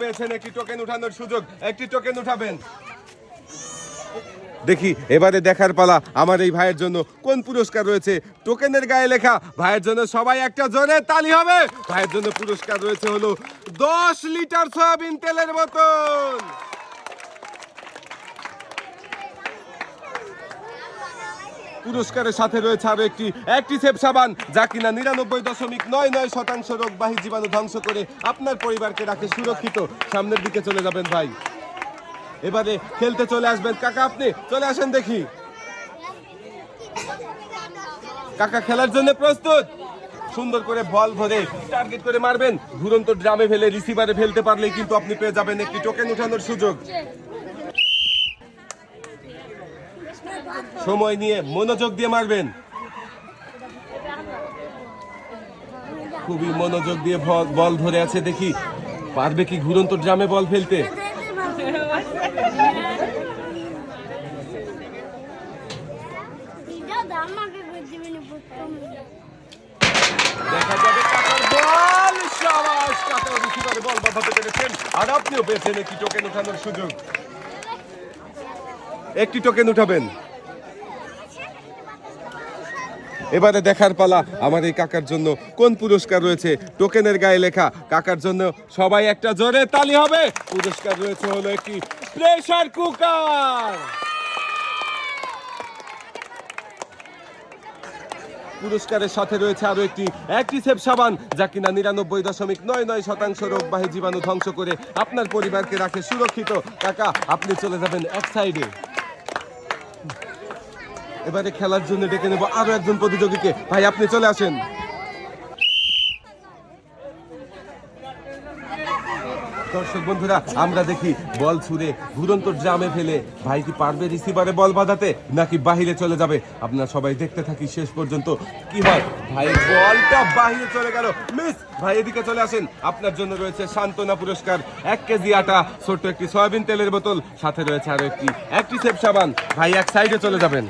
পেয়েছেন একটি টোকেন উঠানোর সুযোগ। একটি টোকেন উঠাবেন। দেখি, এবারে দেখার পালা আমার এই ভাইয়ের জন্য। কোন পুরস্কার রয়েছে? টোকেনের গায়ে লেখা, ভাইয়ের জন্য সবাই একটা জোরে তালি হবে। ভাইয়ের জন্য পুরস্কার রয়েছে হলো দশ লিটার সয়াবিন তেলের বোতল। পুরস্কারের সাথে রয়েছে আরও একটি একটি সাবান, যা কিনা নিরানব্বই দশমিক নয় নয় শতাংশ রোগবাহী জীবাণু ধ্বংস করে আপনার পরিবারকে রাখে সুরক্ষিত। সামনের দিকে চলে যাবেন ভাই। এবারে খেলতে চলে আসবেন। কাকা, আপনি চলে আসেন দেখি। কাকা, খেলার জন্য প্রস্তুত? সুন্দর করে বল ভরে টার্গেট করে মারবেন। ঘুরন্ত ড্রামে ফেলে রিসিভারে ফেলতে পারলেই কিন্তু আপনি পেয়ে যাবেন একটি টোকেন উঠানোর সুযোগ। সময় নিয়ে মনোযোগ দিয়ে মারবেন। খুবই মনোযোগ দিয়ে বল ধরে আছে দেখি। পারবে কি ঘুরন্ত ড্রামে বল ফেলতে? দেখা যাবে বল সাবাস কাকা রিসিভারে বল বাঁধাতে পেরেছেন। আর আপনিও পেয়েছেন একটি টোকেন উঠানোর সুযোগ। একটি টোকেন উঠাবেন। এবারে দেখার পালা আমার এই কাকার জন্য। কোন পুরস্কার রয়েছে? টোকেনের গায়ে লেখা। কাকার জন্য সবাই একটা জোরে তালি হবে। পুরস্কার রয়েছে হলো একটি প্রেসার কুকার। পুরস্কারের সাথে রয়েছে আরও একটি অ্যাক্টিসেপ সাবান, যা কিনা নিরানব্বই দশমিক নয় নয় শতাংশ রোগবাহী জীবাণু ধ্বংস করে আপনার পরিবারকে রাখে সুরক্ষিত। কাকা, আপনি চলে যাবেন এক সাইডে এবারে খেলার জন্য ডেকে নেব আরও একজন প্রতিযোগীকে। ভাই, আপনি চলে আসেন। দর্শক বন্ধুরা, আমরা দেখি বল ছুঁড়ে ঘুরন্ত ড্রামে ফেলে। ভাই কি পারবে রিসিভারে বল বাঁধাতে, নাকি বাহিরে চলে যাবে? আপনারা সবাই দেখতে থাকি শেষ পর্যন্ত কি হয়। ভাই, বলটা বাহিরে চলে গেল। মিস, ভাই, এদিকে চলে আসেন। আপনার জন্য রয়েছে সান্ত্বনা পুরস্কার। এক কেজি আটা, ছোট্ট একটি সয়াবিন তেলের বোতল, সাথে রয়েছে আরও একটি একটি সেপ সাবান। ভাই, এক সাইডে চলে যাবেন।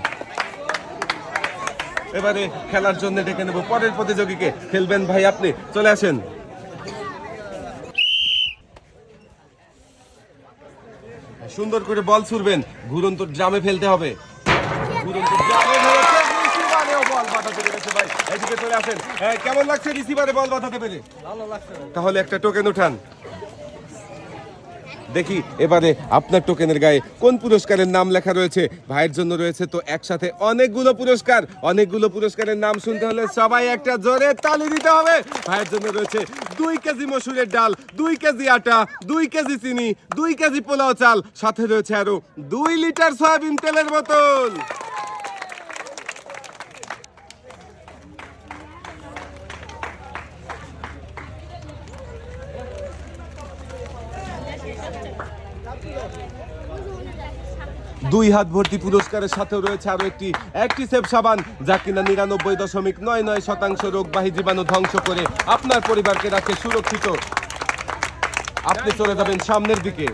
এবারে খেলার জন্য ডেকে নেব পরের প্রতিযোগীকে। খেলবেন ভাই আপনি। চলে আসেন। সুন্দর করে বল ছুড়বেন। ঘুরন্ত ড্রামে ফেলতে হবে। ঘুরন্ত ড্রামে কেমন লাগছে রিসিভারে বল বাঁধাতে পেরে? তাহলে একটা টোকেন উঠান। দেখি এবারে আপনার টোকেনের গায়ে কোন পুরস্কারের নাম লেখা রয়েছে? ভাইয়ের জন্য রয়েছে তো একসাথে অনেকগুলো পুরস্কার। অনেকগুলো পুরস্কারের নাম শুনতে হলে সবাই একটা জোরে তালি দিতে হবে। ভাইয়ের জন্য রয়েছে দুই কেজি মসুরের ডাল, দুই কেজি আটা, দুই কেজি চিনি, দুই কেজি পোলাও চাল। সাথে রয়েছে আরও দুই লিটার সয়াবিন তেলের বোতল। দুই হাত ভর্তি পুরস্কারের সাথে রয়েছে আরও একটি একটি সেফ সাবান, যা কিনা নিরানব্বই দশমিক নয় নয় শতাংশ রোগবাহী জীবাণু ধ্বংস করে আপনার পরিবারকে রাখে সুরক্ষিত। আপনি চলে যাবেন সামনের দিকে।